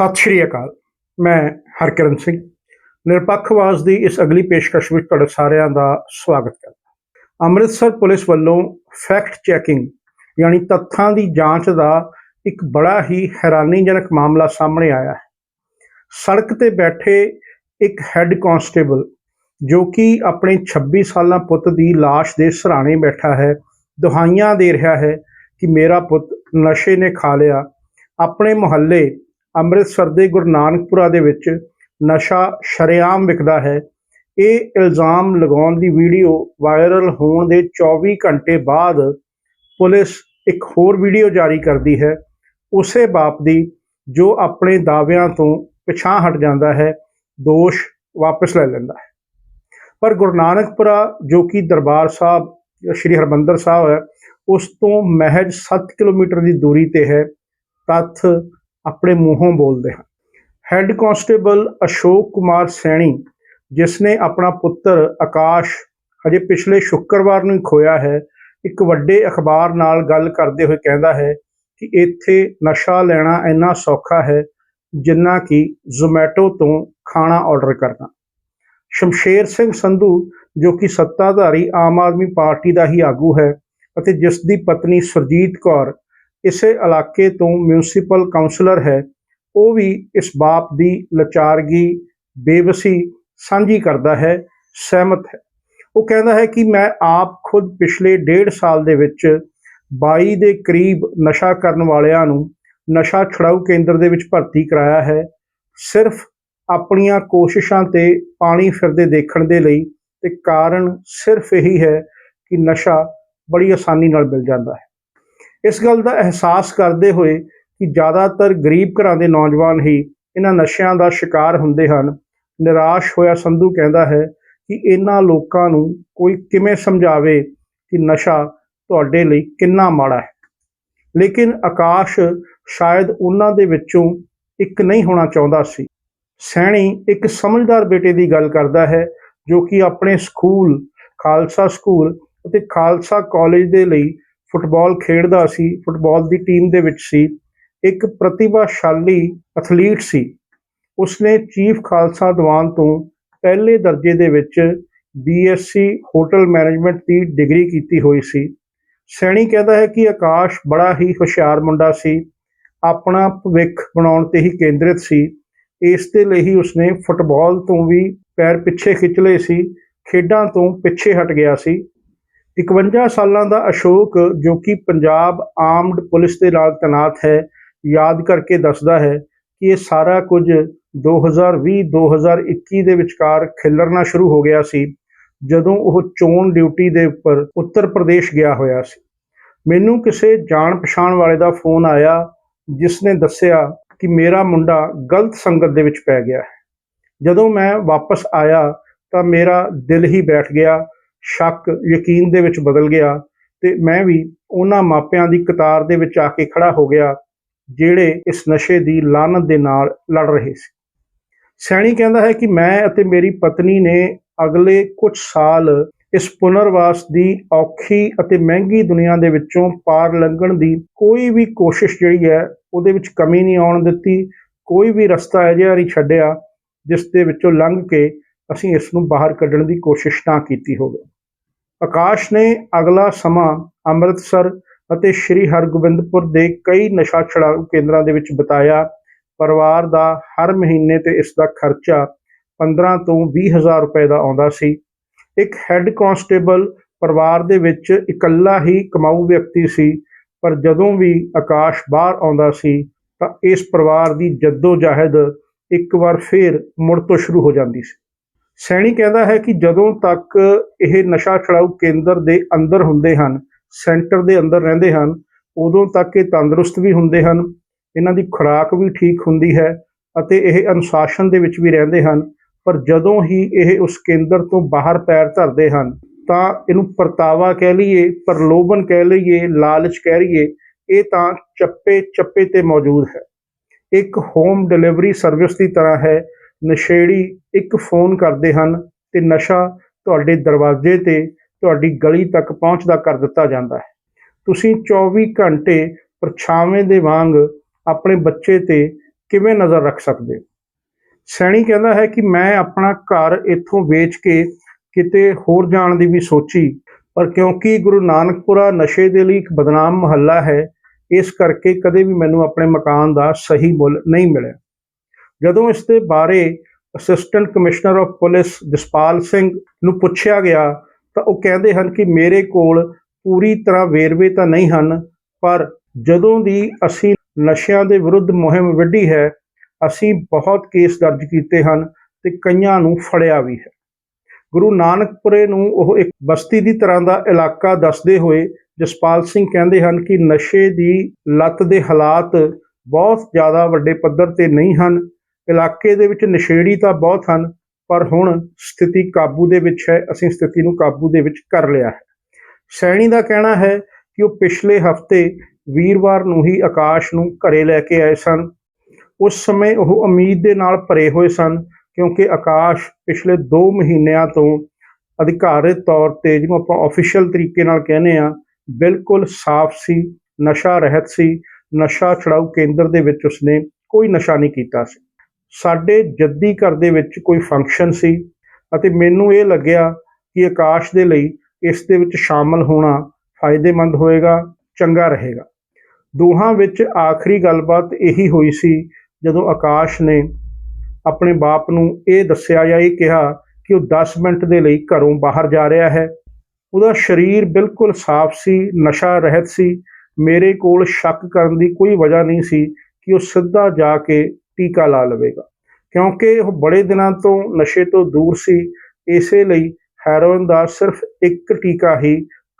ਸਤਿ ਸ਼੍ਰੀ ਅਕਾਲ। ਮੈਂ ਹਰਕਿਰਨ ਸਿੰਘ। ਨਿਰਪੱਖ ਆਵਾਜ਼ ਦੀ ਇਸ ਅਗਲੀ ਪੇਸ਼ਕਸ਼ ਵਿੱਚ ਤੁਹਾਡੇ ਸਾਰਿਆਂ ਦਾ ਸਵਾਗਤ ਕਰਦਾ। ਅੰਮ੍ਰਿਤਸਰ ਪੁਲਿਸ ਵੱਲੋਂ ਫੈਕਟ ਚੈਕਿੰਗ ਯਾਨੀ ਤੱਥਾਂ ਦੀ ਜਾਂਚ ਦਾ ਇੱਕ ਬੜਾ ਹੀ ਹੈਰਾਨੀਜਨਕ ਮਾਮਲਾ ਸਾਹਮਣੇ ਆਇਆ ਹੈ। ਸੜਕ ਤੇ ਬੈਠੇ ਇੱਕ ਹੈੱਡ ਕਾਂਸਟੇਬਲ ਜੋ ਕਿ ਆਪਣੇ 26 ਸਾਲਾਂ ਪੁੱਤ ਦੀ ਲਾਸ਼ ਦੇ ਸਰਾਣੇ ਬੈਠਾ ਹੈ, ਦੁਹਾਈਆਂ ਦੇ ਰਿਹਾ ਹੈ ਕਿ ਮੇਰਾ ਪੁੱਤ ਨਸ਼ੇ ਨੇ ਖਾ ਲਿਆ, ਆਪਣੇ ਮੁਹੱਲੇ ਅੰਮ੍ਰਿਤਸਰ ਦੇ ਗੁਰੂ ਨਾਨਕਪੁਰਾ ਦੇ ਵਿੱਚ ਨਸ਼ਾ ਸ਼ਰੇਆਮ ਵਿਕਦਾ ਹੈ। ਇਹ ਇਲਜ਼ਾਮ ਲਗਾਉਣ ਦੀ ਵੀਡੀਓ ਵਾਇਰਲ ਹੋਣ ਦੇ 24 ਘੰਟੇ ਬਾਅਦ ਪੁਲਿਸ ਇੱਕ ਹੋਰ ਵੀਡੀਓ ਜਾਰੀ ਕਰਦੀ ਹੈ। ਉਸੇ ਬਾਪ ਦੀ ਜੋ ਆਪਣੇ ਦਾਅਵਿਆਂ ਤੋਂ ਪਿਛਾਂ ਹਟ ਜਾਂਦਾ ਹੈ, ਦੋਸ਼ ਵਾਪਸ ਲੈ ਲੈਂਦਾ ਹੈ। ਪਰ ਗੁਰੂ ਨਾਨਕਪੁਰਾ ਜੋ ਕਿ ਦਰਬਾਰ ਸਾਹਿਬ, ਸ੍ਰੀ ਹਰਮੰਦਰ ਸਾਹਿਬ ਹੈ, ਉਸ ਤੋਂ ਮਹਿਜ 7 ਕਿਲੋਮੀਟਰ ਦੀ ਦੂਰੀ ਤੇ ਹੈ। ਤੱਥ ਆਪਣੇ ਮੂੰਹੋਂ ਬੋਲਦੇ ਹਨ। ਹੈੱਡ ਕਾਂਸਟੇਬਲ ਅਸ਼ੋਕ ਕੁਮਾਰ ਸੈਣੀ, ਜਿਸ ਨੇ ਆਪਣਾ ਪੁੱਤਰ ਆਕਾਸ਼ ਹਜੇ ਪਿਛਲੇ ਸ਼ੁੱਕਰਵਾਰ ਨੂੰ ਹੀ ਖੋਇਆ ਹੈ, ਇੱਕ ਵੱਡੇ ਅਖਬਾਰ ਨਾਲ ਗੱਲ ਕਰਦੇ ਹੋਏ ਕਹਿੰਦਾ ਹੈ ਕਿ ਇੱਥੇ ਨਸ਼ਾ ਲੈਣਾ ਇੰਨਾ ਸੌਖਾ ਹੈ ਜਿੰਨਾ ਕਿ ਜ਼ੋਮੈਟੋ ਤੋਂ ਖਾਣਾ ਆਰਡਰ ਕਰਨਾ। ਸ਼ਮਸ਼ੇਰ ਸਿੰਘ ਸੰਧੂ, ਜੋ ਕਿ ਸੱਤਾਧਾਰੀ ਆਮ ਆਦਮੀ ਪਾਰਟੀ ਦਾ ਹੀ ਆਗੂ ਹੈ ਅਤੇ ਜਿਸ ਦੀ ਪਤਨੀ ਸੁਰਜੀਤ ਕੌਰ ਇਸੇ ਇਲਾਕੇ ਤੋਂ ਮਿਊਨਿਸਪਲ ਕਾਉਂਸਲਰ ਹੈ, ਉਹ ਵੀ ਇਸ ਬਾਪ ਦੀ ਲਚਾਰਗੀ, ਬੇਵਸੀ ਸਾਂਝੀ ਕਰਦਾ ਹੈ, ਸਹਿਮਤ ਹੈ। ਉਹ ਕਹਿੰਦਾ ਹੈ ਕਿ ਮੈਂ ਆਪ ਖੁਦ ਪਿਛਲੇ ਡੇਢ ਸਾਲ ਦੇ ਵਿੱਚ 22 ਦੇ ਕਰੀਬ ਨਸ਼ਾ ਕਰਨ ਵਾਲਿਆਂ ਨੂੰ ਨਸ਼ਾ ਛੁਡਾਊ ਕੇਂਦਰ ਦੇ ਵਿੱਚ ਭਰਤੀ ਕਰਾਇਆ ਹੈ। ਸਿਰਫ ਆਪਣੀਆਂ ਕੋਸ਼ਿਸ਼ਾਂ ਤੇ ਪਾਣੀ ਫਿਰਦੇ ਦੇਖਣ ਦੇ ਲਈ, ਤੇ ਕਾਰਨ ਸਿਰਫ ਇਹੀ ਹੈ ਕਿ ਨਸ਼ਾ ਬੜੀ ਆਸਾਨੀ ਨਾਲ ਮਿਲ ਜਾਂਦਾ ਹੈ। ਇਸ ਗੱਲ ਦਾ ਅਹਿਸਾਸ ਕਰਦੇ ਹੋਏ ਕਿ ਜ਼ਿਆਦਾਤਰ ਗਰੀਬ ਘਰਾਂ ਦੇ ਨੌਜਵਾਨ ਹੀ ਇਹਨਾਂ ਨਸ਼ਿਆਂ ਦਾ ਸ਼ਿਕਾਰ ਹੁੰਦੇ ਹਨ। ਨਿਰਾਸ਼ ਹੋਇਆ ਸੰਧੂ ਕਹਿੰਦਾ ਹੈ ਕਿ ਇਹਨਾਂ ਲੋਕਾਂ ਨੂੰ ਕੋਈ ਕਿਵੇਂ ਸਮਝਾਵੇ ਕਿ ਨਸ਼ਾ ਤੁਹਾਡੇ ਲਈ ਕਿੰਨਾ ਮਾੜਾ ਹੈ। ਲੇਕਿਨ ਆਕਾਸ਼ ਸ਼ਾਇਦ ਉਹਨਾਂ ਦੇ ਵਿੱਚੋਂ ਇੱਕ ਨਹੀਂ ਹੋਣਾ ਚਾਹੁੰਦਾ ਸੀ। ਸੈਣੀ ਇੱਕ ਸਮਝਦਾਰ ਬੇਟੇ ਦੀ ਗੱਲ ਕਰਦਾ ਹੈ ਜੋ ਕਿ ਆਪਣੇ ਸਕੂਲ, ਖਾਲਸਾ ਸਕੂਲ ਅਤੇ ਖਾਲਸਾ ਕਾਲਜ ਦੇ ਲਈ ਫੁੱਟਬਾਲ ਖੇਡਦਾ ਸੀ, ਫੁੱਟਬਾਲ ਦੀ ਟੀਮ ਦੇ ਵਿੱਚ ਸੀ, ਇੱਕ ਪ੍ਰਤਿਭਾਸ਼ਾਲੀ ਐਥਲੀਟ ਸੀ। ਉਸਨੇ ਚੀਫ ਖਾਲਸਾ ਦੀਵਾਨ ਤੋਂ ਪਹਿਲੇ ਦਰਜੇ ਦੇ ਵਿੱਚ ਬੀਐਸਸੀ ਹੋਟਲ ਮੈਨੇਜਮੈਂਟ ਦੀ ਡਿਗਰੀ ਕੀਤੀ ਹੋਈ ਸੀ। ਸੈਣੀ ਕਹਿੰਦਾ ਹੈ ਕਿ ਆਕਾਸ਼ ਬੜਾ ਹੀ ਹੁਸ਼ਿਆਰ ਮੁੰਡਾ ਸੀ, ਆਪਣਾ ਭਵਿੱਖ ਬਣਾਉਣ ਤੇ ਹੀ ਕੇਂਦਰਿਤ ਸੀ। ਇਸ ਦੇ ਲਈ ਹੀ ਉਸਨੇ ਫੁੱਟਬਾਲ ਤੋਂ ਵੀ ਪੈਰ ਪਿੱਛੇ ਖਿੱਚ ਲਏ ਸੀ, ਖੇਡਾਂ ਤੋਂ ਪਿੱਛੇ ਹਟ ਗਿਆ ਸੀ। 51 ਸਾਲਾਂ ਦਾ ਅਸ਼ੋਕ ਜੋ ਕਿ ਪੰਜਾਬ ਆਰਮਡ ਪੁਲਿਸ ਦੇ ਨਾਲ ਤੈਨਾਤ ਹੈ, ਯਾਦ ਕਰਕੇ ਦੱਸਦਾ ਹੈ ਕਿ ਇਹ ਸਾਰਾ ਕੁਝ 2020-2021 ਦੇ ਵਿਚਕਾਰ ਖਿਲਰਨਾ ਸ਼ੁਰੂ ਹੋ ਗਿਆ ਸੀ, ਜਦੋਂ ਉਹ ਚੋਣ ਡਿਊਟੀ ਦੇ ਉੱਪਰ ਉੱਤਰ ਪ੍ਰਦੇਸ਼ ਗਿਆ ਹੋਇਆ ਸੀ। ਮੈਨੂੰ ਕਿਸੇ ਜਾਣ ਪਛਾਣ ਵਾਲੇ ਦਾ ਫੋਨ ਆਇਆ, ਜਿਸ ਨੇ ਦੱਸਿਆ ਕਿ ਮੇਰਾ ਮੁੰਡਾ ਗਲਤ ਸੰਗਤ ਦੇ ਵਿੱਚ ਪੈ ਗਿਆ ਹੈ। ਜਦੋਂ ਮੈਂ ਵਾਪਸ ਆਇਆ ਤਾਂ ਮੇਰਾ ਦਿਲ ਹੀ ਬੈਠ ਗਿਆ ਸ਼ੱਕ ਯਕੀਨ ਦੇ ਵਿੱਚ ਬਦਲ ਗਿਆ ਤੇ ਮੈਂ ਵੀ ਉਹਨਾਂ ਮਾਪਿਆਂ ਦੀ ਕਤਾਰ ਦੇ ਵਿੱਚ ਆ ਕੇ ਖੜਾ ਹੋ ਗਿਆ, ਜਿਹੜੇ ਇਸ ਨਸ਼ੇ ਦੀ ਲਾਨਤ ਦੇ ਨਾਲ ਲੜ ਰਹੇ ਸੀ। ਸੈਣੀ ਕਹਿੰਦਾ ਹੈ ਕਿ ਮੈਂ ਅਤੇ ਮੇਰੀ ਪਤਨੀ ਨੇ ਅਗਲੇ ਕੁਝ ਸਾਲ ਇਸ ਪੁਨਰਵਾਸ ਦੀ ਔਖੀ ਅਤੇ ਮਹਿੰਗੀ ਦੁਨੀਆ ਦੇ ਵਿੱਚੋਂ ਪਾਰ ਲੰਘਣ ਦੀ ਕੋਈ ਵੀ ਕੋਸ਼ਿਸ਼ ਜਿਹੜੀ ਹੈ, ਉਹਦੇ ਵਿੱਚ ਕਮੀ ਨਹੀਂ ਆਉਣ ਦਿੱਤੀ, ਕੋਈ ਵੀ ਰਸਤਾ ਅਜਿਹਾ ਨਹੀਂ ਛੱਡਿਆ, ਜਿਸ ਦੇ ਵਿੱਚੋਂ ਲੰਘ ਕੇ ਅਸੀਂ ਇਸ ਨੂੰ ਬਾਹਰ ਕੱਢਣ ਦੀ ਕੋਸ਼ਿਸ਼ ਨਾ ਕੀਤੀ ਹੋਵੇ। ਆਕਾਸ਼ ਨੇ ਅਗਲਾ ਸਮਾਂ ਅੰਮ੍ਰਿਤਸਰ ਅਤੇ ਸ੍ਰੀ ਹਰਗੋਬਿੰਦਪੁਰ ਦੇ ਕਈ ਨਸ਼ਾ ਛੁਡਾਊ ਕੇਂਦਰਾਂ ਦੇ ਵਿੱਚ ਬਿਤਾਇਆ। ਪਰਿਵਾਰ ਦਾ ਹਰ ਮਹੀਨੇ ਤੇ ਇਸ ਦਾ ਖਰਚਾ 15 ਤੋਂ 20 ਹਜ਼ਾਰ ਰੁਪਏ ਦਾ ਆਉਂਦਾ ਸੀ। ਇੱਕ ਹੈੱਡ ਕਾਂਸਟੇਬਲ ਪਰਿਵਾਰ ਦੇ ਵਿੱਚ ਇਕੱਲਾ ਹੀ ਕਮਾਊ ਵਿਅਕਤੀ ਸੀ, ਪਰ ਜਦੋਂ ਵੀ ਆਕਾਸ਼ ਬਾਹਰ ਆਉਂਦਾ ਸੀ ਤਾਂ ਇਸ ਪਰਿਵਾਰ ਦੀ ਜੱਦੋ ਜਹਿਦ ਇੱਕ ਵਾਰ ਫੇਰ ਮੁੜ ਤੋਂ ਸ਼ੁਰੂ ਹੋ ਜਾਂਦੀ ਸੀ। ਸੈਣੀ ਕਹਿੰਦਾ ਹੈ ਕਿ ਜਦੋਂ ਤੱਕ ਇਹ ਨਸ਼ਾ ਛੁਡਾਊ ਕੇਂਦਰ ਦੇ ਅੰਦਰ ਹੁੰਦੇ ਹਨ, ਸੈਂਟਰ ਦੇ ਅੰਦਰ ਰਹਿੰਦੇ ਹਨ, ਉਦੋਂ ਤੱਕ ਇਹ ਤੰਦਰੁਸਤ ਵੀ ਹੁੰਦੇ ਹਨ, ਇਹਨਾਂ ਦੀ ਖੁਰਾਕ ਵੀ ਠੀਕ ਹੁੰਦੀ ਹੈ ਅਤੇ ਇਹ ਅਨੁਸ਼ਾਸਨ ਦੇ ਵਿੱਚ ਵੀ ਰਹਿੰਦੇ ਹਨ, ਪਰ ਜਦੋਂ ਹੀ ਇਹ ਉਸ ਕੇਂਦਰ ਤੋਂ ਬਾਹਰ ਪੈਰ ਧਰਦੇ ਹਨ, ਤਾਂ ਇਹਨੂੰ ਪਰਤਾਵਾ ਕਹਿ ਲਈਏ, ਪ੍ਰਲੋਭਨ ਕਹਿ ਲਈਏ, ਲਾਲਚ ਕਹਿ ਲਈਏ, ਇਹ ਤਾਂ ਚੱਪੇ ਚੱਪੇ ਤੇ ਮੌਜੂਦ ਹੈ। ਇੱਕ ਹੋਮ ਡਿਲੀਵਰੀ ਸਰਵਿਸ ਦੀ ਤਰ੍ਹਾਂ ਹੈ ਨਸ਼ੇੜੀ ਇੱਕ ਫੋਨ ਕਰਦੇ ਹਨ ਤੇ ਨਸ਼ਾ ਤੁਹਾਡੇ ਦਰਵਾਜ਼ੇ ਤੇ ਤੁਹਾਡੀ ਗਲੀ ਤੱਕ ਪਹੁੰਚਦਾ ਕਰ ਦਿੱਤਾ ਜਾਂਦਾ ਹੈ। ਤੁਸੀਂ 24 ਘੰਟੇ ਪਰਛਾਵੇਂ ਦੇ ਵਾਂਗ ਆਪਣੇ ਬੱਚੇ ਤੇ ਕਿਵੇਂ ਨਜ਼ਰ ਰੱਖ ਸਕਦੇ ਹੋ? ਸੈਣੀ ਕਹਿੰਦਾ ਹੈ ਕਿ ਮੈਂ ਆਪਣਾ ਘਰ ਇੱਥੋਂ ਵੇਚ ਕੇ ਕਿਤੇ ਹੋਰ ਜਾਣ ਦੀ ਵੀ ਸੋਚੀ, ਪਰ ਕਿਉਂਕਿ ਗੁਰੂ ਨਾਨਕਪੁਰਾ ਨਸ਼ੇ ਦੇ ਲਈ ਇੱਕ ਬਦਨਾਮ ਮਹੱਲਾ ਹੈ, ਇਸ ਕਰਕੇ ਕਦੇ ਵੀ ਮੈਨੂੰ ਆਪਣੇ ਮਕਾਨ ਦਾ ਸਹੀ ਮੁੱਲ ਨਹੀਂ ਮਿਲਿਆ। ਜਦੋਂ ਇਸ ਦੇ ਬਾਰੇ assistant commissioner of police Jaspal Singh ਨੂੰ ਪੁੱਛਿਆ ਗਿਆ, ਤਾਂ ਉਹ ਕਹਿੰਦੇ ਹਨ ਕਿ ਮੇਰੇ ਕੋਲ ਪੂਰੀ ਤਰ੍ਹਾਂ ਵੇਰਵੇ ਤਾਂ ਨਹੀਂ ਹਨ, ਪਰ ਜਦੋਂ ਦੀ ਅਸੀਂ ਨਸ਼ਿਆਂ ਦੇ ਵਿਰੁੱਧ ਮੁਹਿੰਮ ਵਿੱਢੀ ਹੈ, ਅਸੀਂ ਬਹੁਤ ਕੇਸ ਦਰਜ ਕੀਤੇ ਹਨ ਤੇ ਕਈਆਂ ਨੂੰ ਫੜਿਆ ਵੀ ਹੈ। ਗੁਰੂ ਨਾਨਕਪੁਰੇ ਨੂੰ ਉਹ ਇੱਕ ਬਸਤੀ ਦੀ ਤਰ੍ਹਾਂ ਦਾ ਇਲਾਕਾ ਦੱਸਦੇ ਹੋਏ ਜਸਪਾਲ ਸਿੰਘ ਕਹਿੰਦੇ ਹਨ ਕਿ ਨਸ਼ੇ ਦੀ ਲੱਤ ਦੇ ਹਾਲਾਤ ਬਹੁਤ ਜ਼ਿਆਦਾ ਵੱਡੇ ਪੱਧਰ ਤੇ ਨਹੀਂ ਹਨ ਇਲਾਕੇ ਦੇ ਵਿੱਚ ਨਸ਼ੇੜੀ ਤਾਂ ਬਹੁਤ ਹਨ, ਪਰ ਹੁਣ ਸਥਿਤੀ ਕਾਬੂ ਦੇ ਵਿੱਚ ਹੈ, ਅਸੀਂ ਸਥਿਤੀ ਨੂੰ ਕਾਬੂ ਦੇ ਵਿੱਚ ਕਰ ਲਿਆ ਹੈ। ਸੈਣੀ ਦਾ ਕਹਿਣਾ ਹੈ ਕਿ ਉਹ ਪਿਛਲੇ ਹਫ਼ਤੇ ਵੀਰਵਾਰ ਨੂੰ ਹੀ ਆਕਾਸ਼ ਨੂੰ ਘਰੇ ਲੈ ਕੇ ਆਏ ਸਨ। ਉਸ ਸਮੇਂ ਉਹ ਉਮੀਦ ਦੇ ਨਾਲ ਭਰੇ ਹੋਏ ਸਨ, ਕਿਉਂਕਿ ਆਕਾਸ਼ ਪਿਛਲੇ 2 ਮਹੀਨਿਆਂ ਤੋਂ ਅਧਿਕਾਰਤ ਤੌਰ ਤੇ, ਜਿਹਨੂੰ ਆਪਾਂ ਆਫੀਸ਼ੀਅਲ ਤਰੀਕੇ ਨਾਲ ਕਹਿੰਦੇ ਆ ਬਿਲਕੁਲ ਸਾਫ਼ ਸੀ, ਨਸ਼ਾ ਰਹਿਤ ਸੀ, ਨਸ਼ਾ ਛਡਾਊ ਕੇਂਦਰ ਦੇ ਵਿੱਚ ਉਸਨੇ ਕੋਈ ਨਸ਼ਾ ਨਹੀਂ ਕੀਤਾ ਸੀ। ਸਾਡੇ ਜੱਦੀ ਘਰ ਦੇ ਵਿੱਚ ਕੋਈ ਫੰਕਸ਼ਨ ਸੀ ਅਤੇ ਮੈਨੂੰ ਇਹ ਲੱਗਿਆ ਕਿ ਆਕਾਸ਼ ਦੇ ਲਈ ਇਸ ਦੇ ਵਿੱਚ ਸ਼ਾਮਲ ਹੋਣਾ ਫਾਇਦੇਮੰਦ ਹੋਏਗਾ, ਚੰਗਾ ਰਹੇਗਾ। ਦੋਹਾਂ ਵਿੱਚ ਆਖਰੀ ਗੱਲਬਾਤ ਇਹੀ ਹੋਈ ਸੀ ਜਦੋਂ ਆਕਾਸ਼ ਨੇ ਆਪਣੇ ਬਾਪ ਨੂੰ ਇਹ ਦੱਸਿਆ ਜਾਂ ਇਹ ਕਿਹਾ ਕਿ ਉਹ 10 ਮਿੰਟ ਦੇ ਲਈ ਘਰੋਂ ਬਾਹਰ ਜਾ ਰਿਹਾ ਹੈ। ਉਹਦਾ ਸਰੀਰ ਬਿਲਕੁਲ ਸਾਫ਼ ਸੀ, ਨਸ਼ਾ ਰਹਿਤ ਸੀ। ਮੇਰੇ ਕੋਲ ਸ਼ੱਕ ਕਰਨ ਦੀ ਕੋਈ ਵਜ੍ਹਾ ਨਹੀਂ ਸੀ ਕਿ ਉਹ ਸਿੱਧਾ ਜਾ ਕੇ ਟੀਕਾ ਲਾ ਲਵੇਗਾ। ਕਿਉਂਕਿ ਉਹ ਬੜੇ ਦਿਨਾਂ ਤੋਂ ਨਸ਼ੇ ਤੋਂ ਦੂਰ ਸੀ, ਇਸੇ ਲਈ ਹੈਰੋਇਨ ਦਾ ਸਿਰਫ ਇੱਕ ਟੀਕਾ ਹੀ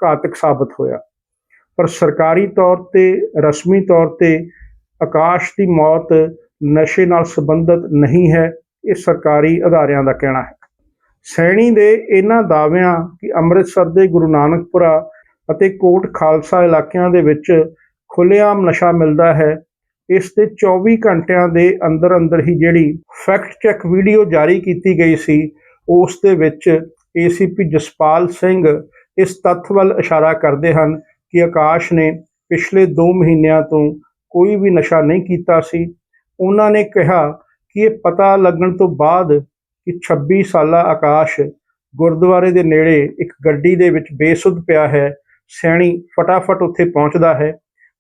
ਘਾਤਕ ਸਾਬਤ ਹੋਇਆ। ਪਰ ਸਰਕਾਰੀ ਤੌਰ ਤੇ, ਰਸਮੀ ਤੌਰ ਤੇ ਆਕਾਸ਼ ਦੀ ਮੌਤ ਨਸ਼ੇ ਨਾਲ ਸੰਬੰਧਿਤ ਨਹੀਂ ਹੈ, ਇਹ ਸਰਕਾਰੀ ਅਦਾਰਿਆਂ ਦਾ ਕਹਿਣਾ ਹੈ। ਸੈਣੀ ਦੇ ਇਹਨਾਂ ਦਾਅਵਿਆਂ ਕਿ ਅੰਮ੍ਰਿਤਸਰ ਦੇ ਗੁਰੂ ਨਾਨਕਪੁਰਾ ਅਤੇ ਕੋਟ ਖਾਲਸਾ ਇਲਾਕਿਆਂ ਦੇ ਵਿੱਚ ਖੁੱਲ੍ਹੇਆਮ ਨਸ਼ਾ ਮਿਲਦਾ ਹੈ ਇਸ ਦੇ 24 ਘੰਟਿਆਂ ਦੇ ਅੰਦਰ ਅੰਦਰ ਹੀ ਜਿਹੜੀ ਫੈਕਟ ਚੈੱਕ ਵੀਡੀਓ ਜਾਰੀ ਕੀਤੀ ਗਈ ਸੀ, ਉਸ ਦੇ ਵਿੱਚ ਏਸੀਪੀ ਜਸਪਾਲ ਸਿੰਘ ਇਸ ਤੱਥ ਵੱਲ ਇਸ਼ਾਰਾ ਕਰਦੇ ਹਨ ਕਿ ਆਕਾਸ਼ ਨੇ ਪਿਛਲੇ 2 ਮਹੀਨਿਆਂ ਤੋਂ ਕੋਈ ਵੀ ਨਸ਼ਾ ਨਹੀਂ ਕੀਤਾ ਸੀ। ਉਹਨਾਂ ਨੇ ਕਿਹਾ ਕਿ ਇਹ ਪਤਾ ਲੱਗਣ ਤੋਂ ਬਾਅਦ ਕਿ 26 ਸਾਲਾ ਆਕਾਸ਼ ਗੁਰਦੁਆਰੇ ਦੇ ਨੇੜੇ ਇੱਕ ਗੱਡੀ ਦੇ ਵਿੱਚ ਬੇਸੁੱਧ ਪਿਆ ਹੈ ਸੈਣੀ ਫਟਾਫਟ ਉੱਥੇ ਪਹੁੰਚਦਾ ਹੈ।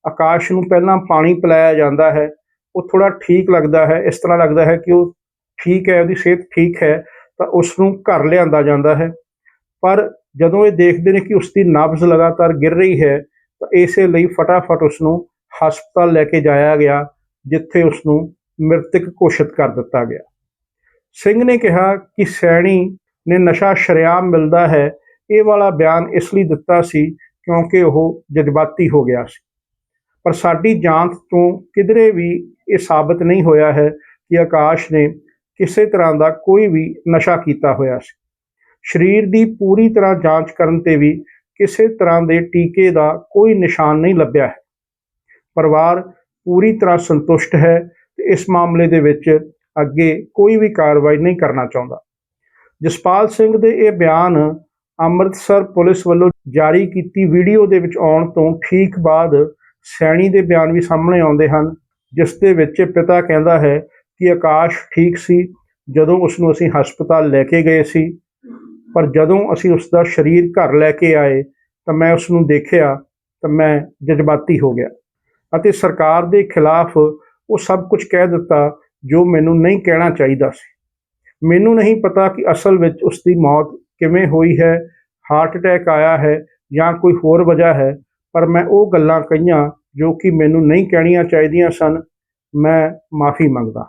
ਆਕਾਸ਼ ਨੂੰ ਪਹਿਲਾਂ ਪਾਣੀ ਪਿਲਾਇਆ ਜਾਂਦਾ ਹੈ, ਉਹ ਥੋੜਾ ਠੀਕ ਲੱਗਦਾ ਹੈ, ਇਸ ਤਰ੍ਹਾਂ ਲੱਗਦਾ ਹੈ ਕਿ ਉਹ ਠੀਕ ਹੈ, ਉਹਦੀ ਸਿਹਤ ਠੀਕ ਹੈ, ਤਾਂ ਉਸ ਨੂੰ ਘਰ ਲਿਆਂਦਾ ਜਾਂਦਾ ਹੈ। ਪਰ ਜਦੋਂ ਇਹ ਦੇਖਦੇ ਨੇ ਕਿ ਉਸ ਦੀ ਨਬਜ਼ ਲਗਾਤਾਰ ਗਿਰ ਰਹੀ ਹੈ, ਤਾਂ ਇਸੇ ਲਈ ਫਟਾਫਟ ਉਸ ਨੂੰ ਹਸਪਤਾਲ ਲੈ ਕੇ ਜਾਇਆ ਗਿਆ, ਜਿੱਥੇ ਉਸ ਨੂੰ ਮ੍ਰਿਤਕ ਘੋਸ਼ਿਤ ਕਰ ਦਿੱਤਾ ਗਿਆ। ਸਿੰਘ ਨੇ ਕਿਹਾ ਕਿ ਸੈਣੀ ਨੇ ਨਸ਼ਾ ਸ਼ਰੇਆਮ ਮਿਲਦਾ ਹੈ, ਇਹ ਵਾਲਾ ਬਿਆਨ ਇਸ ਲਈ ਦਿੱਤਾ ਸੀ ਕਿਉਂਕਿ ਉਹ ਜਜ਼ਬਾਤੀ ਹੋ ਗਿਆ ਸੀ। ਪਰ ਸਾਡੀ ਜਾਂਚ ਤੋਂ ਕਿਧਰੇ ਵੀ ਇਹ ਸਾਬਤ ਨਹੀਂ ਹੋਇਆ ਹੈ ਕਿ ਆਕਾਸ਼ ਨੇ ਕਿਸੇ ਤਰ੍ਹਾਂ ਦਾ ਕੋਈ ਵੀ ਨਸ਼ਾ ਕੀਤਾ ਹੋਇਆ ਸੀ। ਸਰੀਰ ਦੀ ਪੂਰੀ ਤਰ੍ਹਾਂ ਜਾਂਚ ਕਰਨ ਤੇ ਵੀ ਕਿਸੇ ਤਰ੍ਹਾਂ ਦੇ ਟੀਕੇ ਦਾ ਕੋਈ ਨਿਸ਼ਾਨ ਨਹੀਂ ਲੱਭਿਆ ਹੈ। ਪਰਿਵਾਰ ਪੂਰੀ ਤਰ੍ਹਾਂ ਸੰਤੁਸ਼ਟ ਹੈ ਤੇ ਇਸ ਮਾਮਲੇ ਦੇ ਵਿੱਚ ਅੱਗੇ ਕੋਈ ਵੀ ਕਾਰਵਾਈ ਨਹੀਂ ਕਰਨਾ ਚਾਹੁੰਦਾ। ਜਸਪਾਲ ਸਿੰਘ ਦੇ ਇਹ ਬਿਆਨ ਅੰਮ੍ਰਿਤਸਰ ਪੁਲਿਸ ਵੱਲੋਂ ਜਾਰੀ ਕੀਤੀ ਵੀਡੀਓ ਦੇ ਵਿੱਚ ਆਉਣ ਤੋਂ ਠੀਕ ਬਾਅਦ ਸੈਣੀ ਦੇ ਬਿਆਨ ਵੀ ਸਾਹਮਣੇ ਆਉਂਦੇ ਹਨ, ਜਿਸ ਦੇ ਵਿੱਚ ਪਿਤਾ ਕਹਿੰਦਾ ਹੈ ਕਿ ਆਕਾਸ਼ ਠੀਕ ਸੀ ਜਦੋਂ ਉਸ ਨੂੰ ਅਸੀਂ ਹਸਪਤਾਲ ਲੈ ਕੇ ਗਏ ਸੀ। ਪਰ ਜਦੋਂ ਅਸੀਂ ਉਸ ਦਾ ਸਰੀਰ ਘਰ ਲੈ ਕੇ ਆਏ, ਤਾਂ ਮੈਂ ਉਸ ਨੂੰ ਦੇਖਿਆ, ਤਾਂ ਮੈਂ ਜਜ਼ਬਾਤੀ ਹੋ ਗਿਆ ਅਤੇ ਸਰਕਾਰ ਦੇ ਖਿਲਾਫ ਉਹ ਸਭ ਕੁਝ ਕਹਿ ਦਿੱਤਾ ਜੋ ਮੈਨੂੰ ਨਹੀਂ ਕਹਿਣਾ ਚਾਹੀਦਾ ਸੀ। ਮੈਨੂੰ ਨਹੀਂ ਪਤਾ ਕਿ ਅਸਲ ਵਿੱਚ ਉਸ ਦੀ ਮੌਤ ਕਿਵੇਂ ਹੋਈ ਹੈ, ਹਾਰਟ ਅਟੈਕ ਆਇਆ ਹੈ ਜਾਂ ਕੋਈ ਹੋਰ ਵਜ੍ਹਾ ਹੈ ਪਰ ਮੈਂ ਉਹ ਗੱਲਾਂ ਕਹੀਆਂ ਜੋ ਕਿ ਮੈਨੂੰ ਨਹੀਂ ਕਹਿਣੀਆਂ ਚਾਹੀਦੀਆਂ ਸਨ, ਮੈਂ ਮਾਫੀ ਮੰਗਦਾ।